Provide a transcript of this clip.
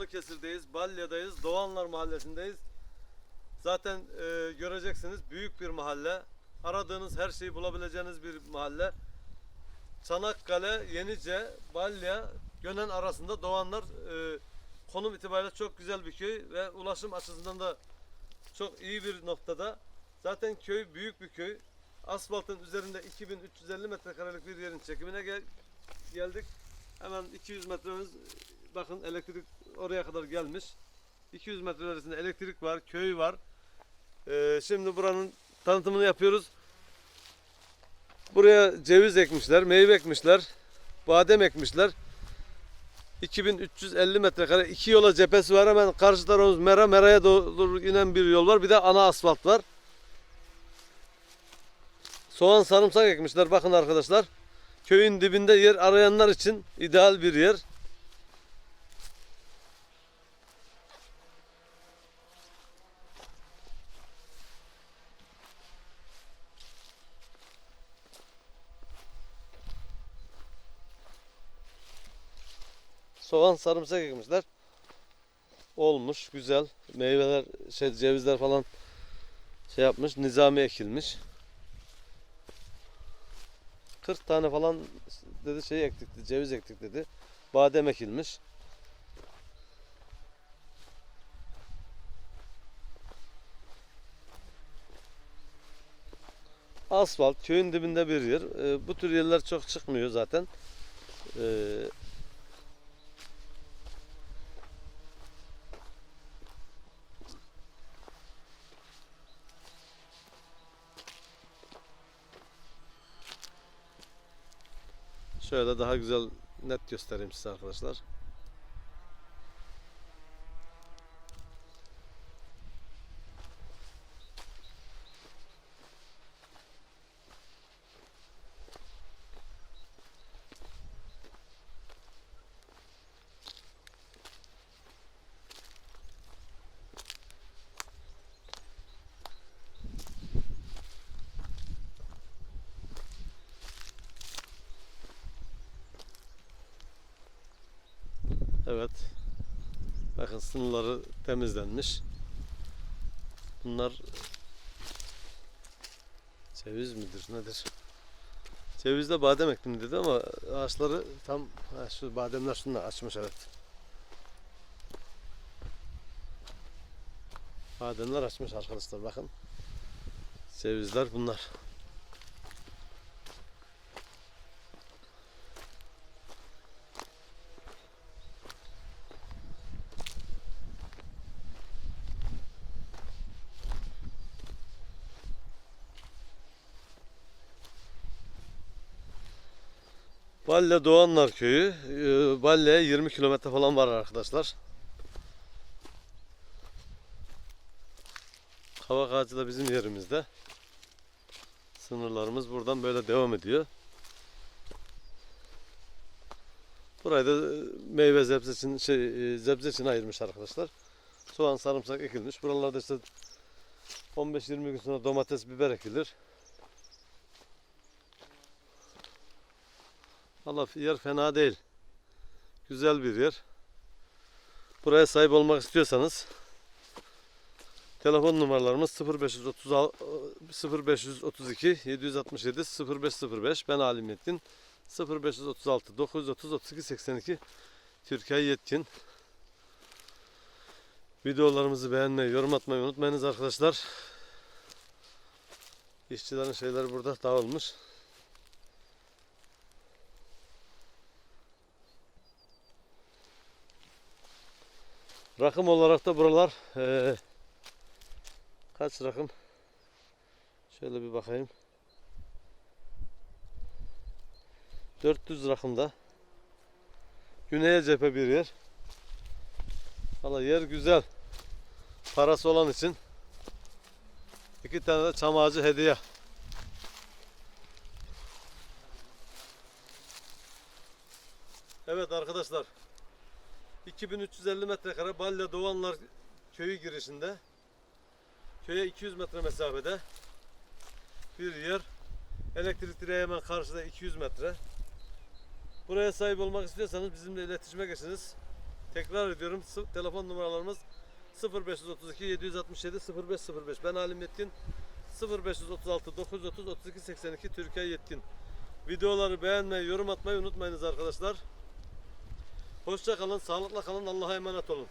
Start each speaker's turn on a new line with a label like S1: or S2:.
S1: Balıkesir'deyiz, Balya'dayız, Doğanlar Mahallesi'ndeyiz. Zaten e, göreceksiniz büyük bir mahalle. Aradığınız her şeyi bulabileceğiniz bir mahalle. Çanakkale, Yenice, Balya, Gönen arasında Doğanlar e, konum itibariyle çok güzel bir köy ve ulaşım açısından da çok iyi bir noktada. Zaten köy büyük bir köy. Asfaltın üzerinde 2350 metrekarelik bir yerin çekimine gel- geldik. Hemen 200 metremiz bakın elektrik oraya kadar gelmiş. 200 metre ötesinde elektrik var, köy var. Ee, şimdi buranın tanıtımını yapıyoruz. Buraya ceviz ekmişler, meyve ekmişler, badem ekmişler. 2350 metrekare iki yola cephesi var hemen karşı tarafımız Mera Mera'ya doğru inen bir yol var bir de ana asfalt var. Soğan sarımsak ekmişler bakın arkadaşlar. Köyün dibinde yer arayanlar için ideal bir yer. Soğan sarımsak ekmişler. Olmuş güzel. Meyveler şey cevizler falan şey yapmış. Nizami ekilmiş. 40 tane falan dedi şey ektik dedi, ceviz ektik dedi. Badem ekilmiş. Asfalt köyün dibinde bir yer. Ee, bu tür yerler çok çıkmıyor zaten. Ee, Şöyle daha güzel net göstereyim size arkadaşlar. Evet. Bakın sınırları temizlenmiş. Bunlar ceviz midir nedir? Cevizde badem ektim dedi ama ağaçları tam ha, şu bademler şunlar açmış evet. Bademler açmış arkadaşlar bakın. Cevizler bunlar. Balle Doğanlar Köyü. Ee, Balle'ye 20 kilometre falan var arkadaşlar. Kavak ağacı da bizim yerimizde. Sınırlarımız buradan böyle devam ediyor. Burayı da e, meyve zebze için, şey, e, zebze için ayırmış arkadaşlar. Soğan, sarımsak ekilmiş. Buralarda işte 15-20 gün sonra domates, biber ekilir. Valla yer fena değil. Güzel bir yer. Buraya sahip olmak istiyorsanız telefon numaralarımız 0536 0532 767 0505 ben Alim Yetkin 0536 930 32 82 Türkiye Yetkin Videolarımızı beğenmeyi, yorum atmayı unutmayınız arkadaşlar. İşçilerin şeyleri burada dağılmış. Rakım olarak da buralar eee, kaç rakım? Şöyle bir bakayım. 400 rakımda. Güneye cephe bir yer. Valla yer güzel. Parası olan için iki tane de çam ağacı hediye. Evet arkadaşlar 2350 metrekare Balya Doğanlar köyü girişinde köye 200 metre mesafede bir yer elektrik direği hemen karşıda 200 metre Buraya sahip olmak istiyorsanız bizimle iletişime geçiniz. Tekrar ediyorum telefon numaralarımız 0532 767 0505. Ben Halim Yetkin 0536 930 32 82 Türkiye Yetkin. Videoları beğenmeyi, yorum atmayı unutmayınız arkadaşlar. Hoşça kalın, sağlıkla kalın, Allah'a emanet olun.